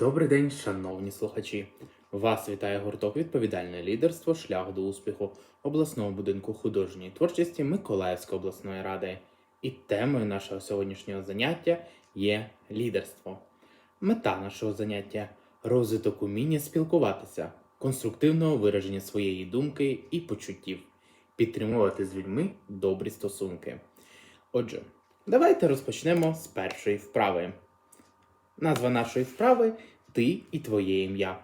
Добрий день, шановні слухачі! Вас вітає гурток Відповідальне лідерство Шлях до успіху обласного будинку художньої творчості Миколаївської обласної ради. І темою нашого сьогоднішнього заняття є лідерство. Мета нашого заняття розвиток уміння спілкуватися, конструктивного вираження своєї думки і почуттів, підтримувати з людьми добрі стосунки. Отже, давайте розпочнемо з першої вправи. Назва нашої вправи Ти і твоє ім'я.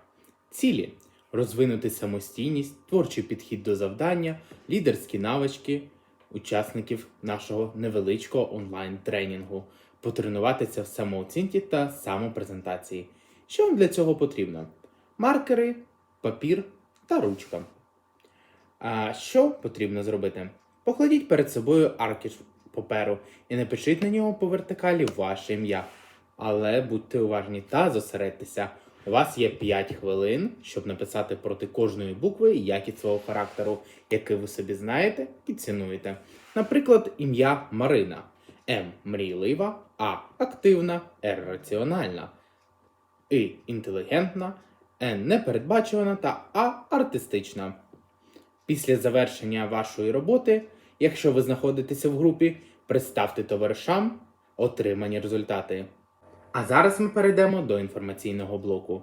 Цілі розвинути самостійність, творчий підхід до завдання, лідерські навички учасників нашого невеличкого онлайн-тренінгу, потренуватися в самооцінці та самопрезентації. Що вам для цього потрібно? Маркери, папір та ручка. А що потрібно зробити? Покладіть перед собою аркіш паперу і напишіть на нього по вертикалі ваше ім'я. Але будьте уважні та зосередьтеся. У вас є 5 хвилин, щоб написати проти кожної букви якість свого характеру, який ви собі знаєте і цінуєте. Наприклад, ім'я Марина. М. Мрійлива, А. Активна, Р. Раціональна, І. Інтелігентна, Н. Непередбачувана та А. Артистична. Після завершення вашої роботи, якщо ви знаходитеся в групі, представте товаришам отримані результати. А зараз ми перейдемо до інформаційного блоку.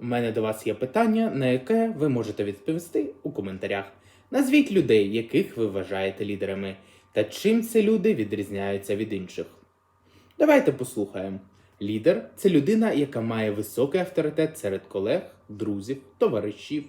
У мене до вас є питання, на яке ви можете відповісти у коментарях. Назвіть людей, яких ви вважаєте лідерами, та чим ці люди відрізняються від інших. Давайте послухаємо. Лідер це людина, яка має високий авторитет серед колег, друзів, товаришів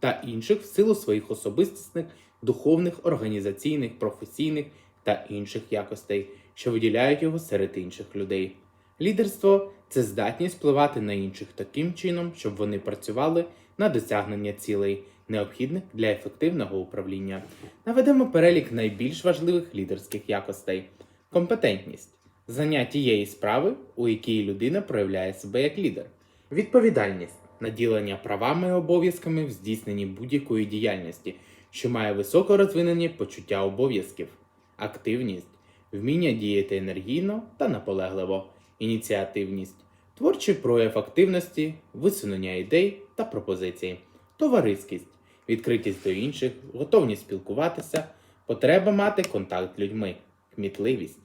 та інших в силу своїх особистісних, духовних, організаційних, професійних та інших якостей, що виділяють його серед інших людей. Лідерство це здатність впливати на інших таким чином, щоб вони працювали на досягнення цілей, необхідних для ефективного управління. Наведемо перелік найбільш важливих лідерських якостей: компетентність знання тієї справи, у якій людина проявляє себе як лідер, відповідальність наділення правами і обов'язками в здійсненні будь-якої діяльності, що має високо розвинені почуття обов'язків, активність, вміння діяти енергійно та наполегливо ініціативність, творчий прояв активності, висунення ідей та пропозицій, товариськість, відкритість до інших, готовність спілкуватися, потреба мати контакт з людьми, кмітливість,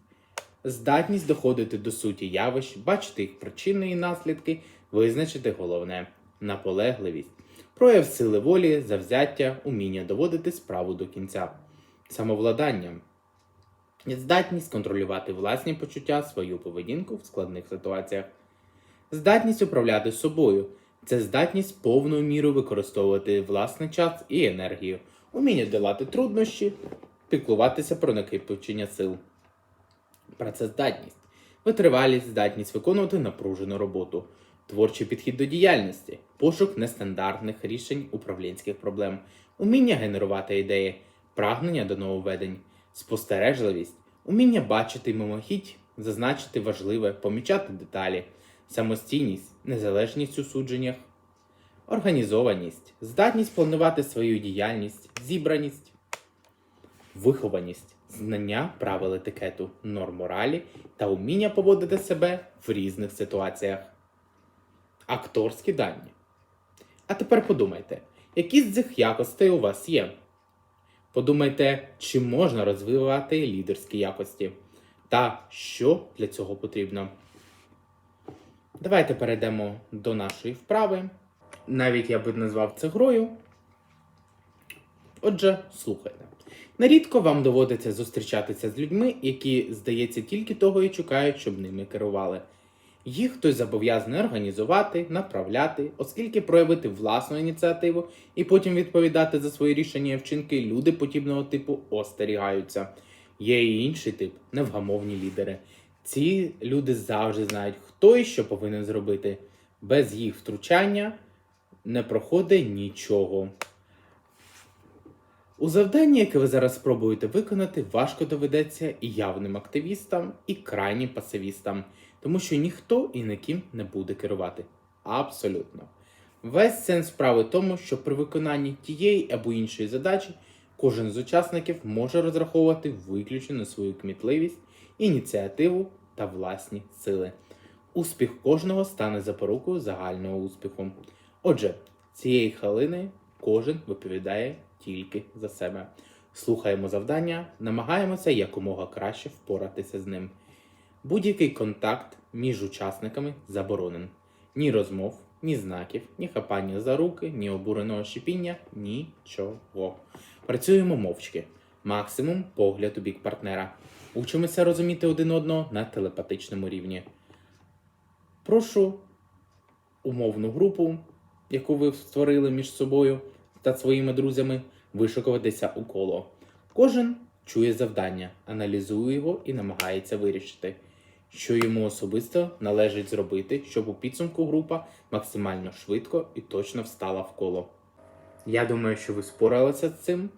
здатність доходити до суті явищ, бачити їх причини і наслідки, визначити головне, наполегливість, прояв сили волі, завзяття, уміння доводити справу до кінця, самовладання. Здатність контролювати власні почуття, свою поведінку в складних ситуаціях. Здатність управляти собою це здатність повною мірою використовувати власний час і енергію, уміння долати труднощі, піклуватися про накопичення сил. Працездатність витривалість, здатність виконувати напружену роботу, творчий підхід до діяльності, пошук нестандартних рішень управлінських проблем, уміння генерувати ідеї, прагнення до нововведень спостережливість, уміння бачити мимохідь, зазначити важливе, помічати деталі, самостійність, незалежність у судженнях, організованість, здатність планувати свою діяльність, зібраність, вихованість, знання правил етикету, норм моралі та уміння поводити себе в різних ситуаціях. Акторські дані. А тепер подумайте, які з цих якостей у вас є? Подумайте, чи можна розвивати лідерські якості та що для цього потрібно. Давайте перейдемо до нашої вправи. Навіть я би назвав це грою. Отже, слухайте. Нерідко вам доводиться зустрічатися з людьми, які, здається, тільки того і чекають, щоб ними керували. Їх хтось зобов'язаний організувати, направляти, оскільки проявити власну ініціативу і потім відповідати за свої рішення і вчинки люди подібного типу остерігаються. Є і інший тип невгамовні лідери. Ці люди завжди знають, хто і що повинен зробити. Без їх втручання не проходить нічого. У завданні, яке ви зараз спробуєте виконати, важко доведеться і явним активістам, і крайнім пасивістам, тому що ніхто і ніким не буде керувати. Абсолютно. Весь сенс справи тому, що при виконанні тієї або іншої задачі кожен з учасників може розраховувати виключно на свою кмітливість, ініціативу та власні сили. Успіх кожного стане запорукою загального успіху. Отже, цієї хвилини кожен виповідає тільки за себе. Слухаємо завдання, намагаємося якомога краще впоратися з ним. Будь-який контакт між учасниками заборонен. Ні розмов, ні знаків, ні хапання за руки, ні обуреного шипіння, нічого. Працюємо мовчки. Максимум погляд у бік партнера. Учимося розуміти один одного на телепатичному рівні. Прошу умовну групу, яку ви створили між собою та своїми друзями, вишукуватися у коло. Кожен чує завдання, аналізує його і намагається вирішити, що йому особисто належить зробити, щоб у підсумку група максимально швидко і точно встала в коло. Я думаю, що ви споралися з цим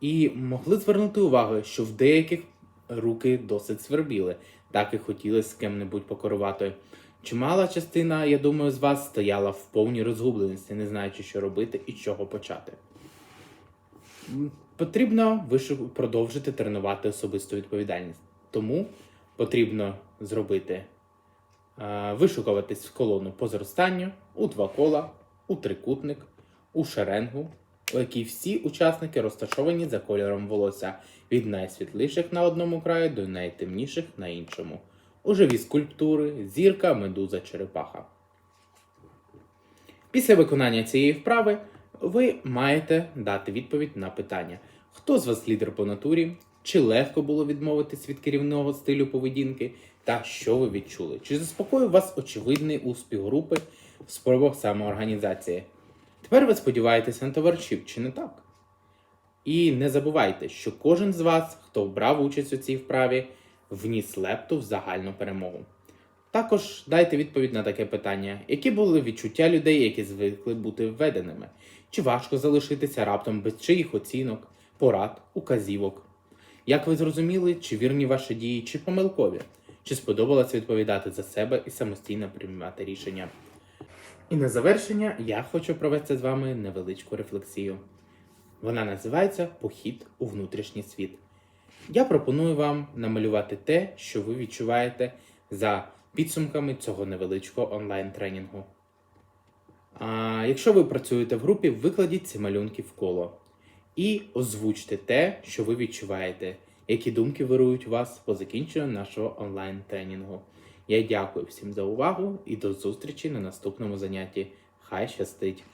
і могли звернути увагу, що в деяких руки досить свербіли, так і хотіли з ким-небудь покерувати. Чимала частина, я думаю, з вас стояла в повній розгубленості, не знаючи, що робити і чого почати. Потрібно продовжити тренувати особисту відповідальність. Тому потрібно зробити. Е, вишукуватись в колону по зростанню у два кола, у трикутник, у шеренгу, у якій всі учасники розташовані за кольором волосся. Від найсвітліших на одному краю до найтемніших на іншому. У живі скульптури, зірка, медуза, черепаха. Після виконання цієї вправи ви маєте дати відповідь на питання: хто з вас лідер по натурі, чи легко було відмовитись від керівного стилю поведінки, та що ви відчули? Чи заспокоїв вас очевидний успіх групи в спробах самоорганізації? Тепер ви сподіваєтеся на товаришів, чи не так? І не забувайте, що кожен з вас, хто брав участь у цій вправі, вніс лепту в загальну перемогу. Також дайте відповідь на таке питання: які були відчуття людей, які звикли бути введеними? Чи важко залишитися раптом без чиїх оцінок, порад, указівок? Як ви зрозуміли, чи вірні ваші дії, чи помилкові? Чи сподобалось відповідати за себе і самостійно приймати рішення? І на завершення я хочу провести з вами невеличку рефлексію. Вона називається Похід у внутрішній світ. Я пропоную вам намалювати те, що ви відчуваєте за підсумками цього невеличкого онлайн-тренінгу. А якщо ви працюєте в групі, викладіть ці малюнки в коло і озвучте те, що ви відчуваєте, які думки вирують у вас по закінченню нашого онлайн-тренінгу. Я дякую всім за увагу і до зустрічі на наступному занятті. Хай щастить!